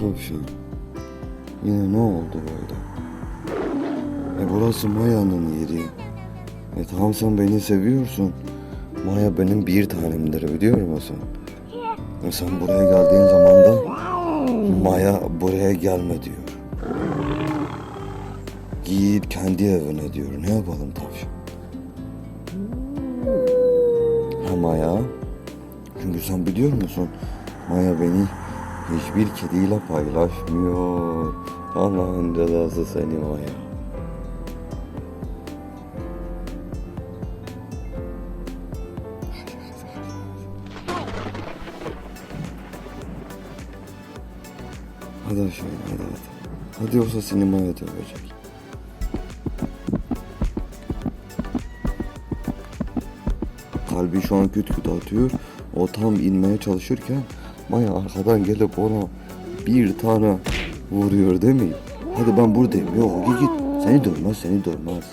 Tavşan. Yine ne oldu böyle? E burası Maya'nın yeri. E tamam sen beni seviyorsun. Maya benim bir tanemdir biliyor musun? E sen buraya geldiğin zaman da Maya buraya gelme diyor. Git kendi evine diyor. Ne yapalım tavşan? Ha Maya? Çünkü sen biliyor musun? Maya beni hiçbir kediyle paylaşmıyor. Allah'ın cezası seni Maya. Hadi aşağı in, hadi hadi. Hadi yoksa seni Maya dövecek. Kalbi şu an küt küt atıyor. O tam inmeye çalışırken Maya arkadan gelip ona bir tane vuruyor değil mi? Hadi ben buradayım. Yok git git. Seni dövmez seni dövmez.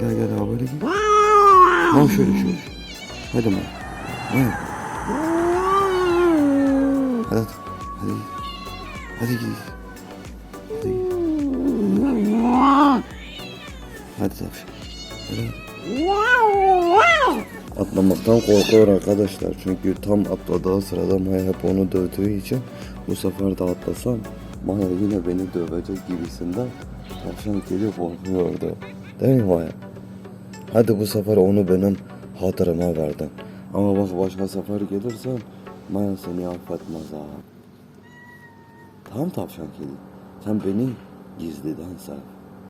Gel gel abi böyle git. Lan şöyle şöyle. Hadi Maya. Maya. Hadi hadi. Hadi git. Hadi git. Hadi tavşan. Atlamaktan korkuyor arkadaşlar. Çünkü tam atladığı sırada Maya hep onu dövdüğü için bu sefer de atlasam Maya yine beni dövecek gibisinden tavşan geliyor korkuyordu. Değil mi Maya? Hadi bu sefer onu benim hatırıma verdin. Ama bak başka sefer gelirsen Maya seni affetmez ha. Tamam tavşan kedi. Sen beni gizliden sev.